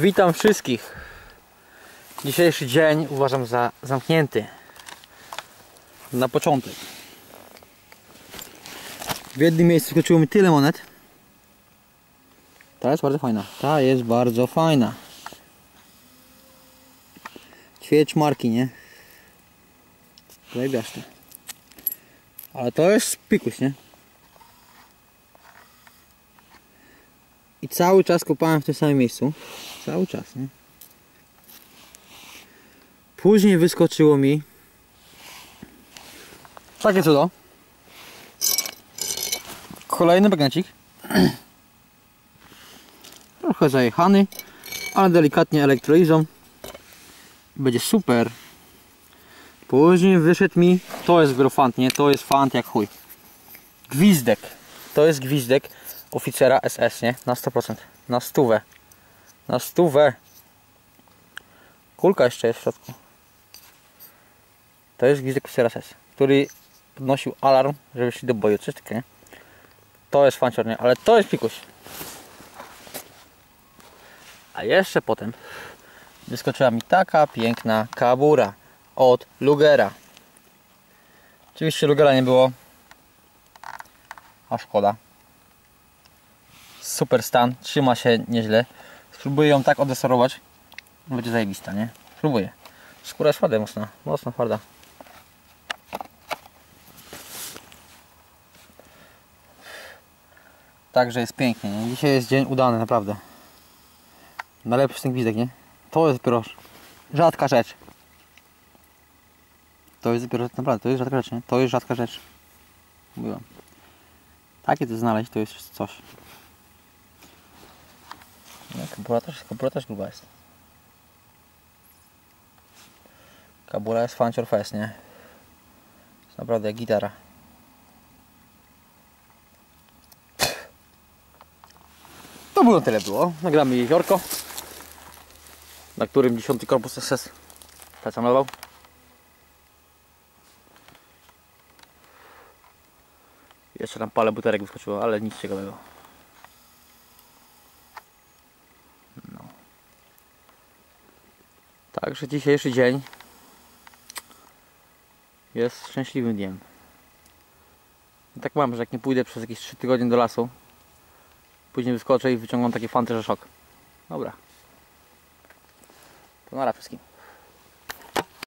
Witam wszystkich. Dzisiejszy dzień uważam za zamknięty. Na początek. W jednym miejscu skoczyło mi tyle monet. Ta jest bardzo fajna. Ta jest bardzo fajna. Ćwierć marki, nie? Zajebiaszty. Ale to jest pikuś, nie? I cały czas kopałem w tym samym miejscu. Cały czas, nie? Później wyskoczyło mi takie cudo. Kolejny bagnacik. Trochę zajechany, ale delikatnie elektrolizą. Będzie super. Później wyszedł mi, to jest grofant, nie? To jest fant jak chuj. Gwizdek. To jest gwizdek oficera SS, nie? Na 100%. Na stówę. Na stówę. Kulka jeszcze jest w środku. To jest gwizdek SS, który podnosił alarm, żeby szli do boju, coś takiego? To jest fancior, nie? Ale to jest pikuś. A jeszcze potem wyskoczyła mi taka piękna kabura od Lugera. Oczywiście Lugera nie było. A szkoda. Super stan, trzyma się nieźle. Spróbuję ją tak odesorować. Będzie zajebista, nie? Spróbuję. Skóra jest twarda mocno, mocno twarda. Także jest pięknie, nie? Dzisiaj jest dzień udany, naprawdę. Najlepszy ten gwizdek, nie? To jest dopiero rzadka rzecz. To jest dopiero, naprawdę, to jest rzadka rzecz, nie? To jest rzadka rzecz. Mówiłem. Takie to znaleźć, to jest coś. No, kabura też, jest. Kabura jest fancior fest, nie? Jest naprawdę gitara. To było tyle było. Nagramy jeziorko, na którym 10 korpus SS stacjonował. Jeszcze tam parę buterek wyskoczyło, ale nic ciekawego. Także dzisiejszy dzień jest szczęśliwym dniem. I tak mam, że jak nie pójdę przez jakieś 3 tygodnie do lasu, później wyskoczę i wyciągam takie fanty, że szok. Dobra. To nara wszystkim.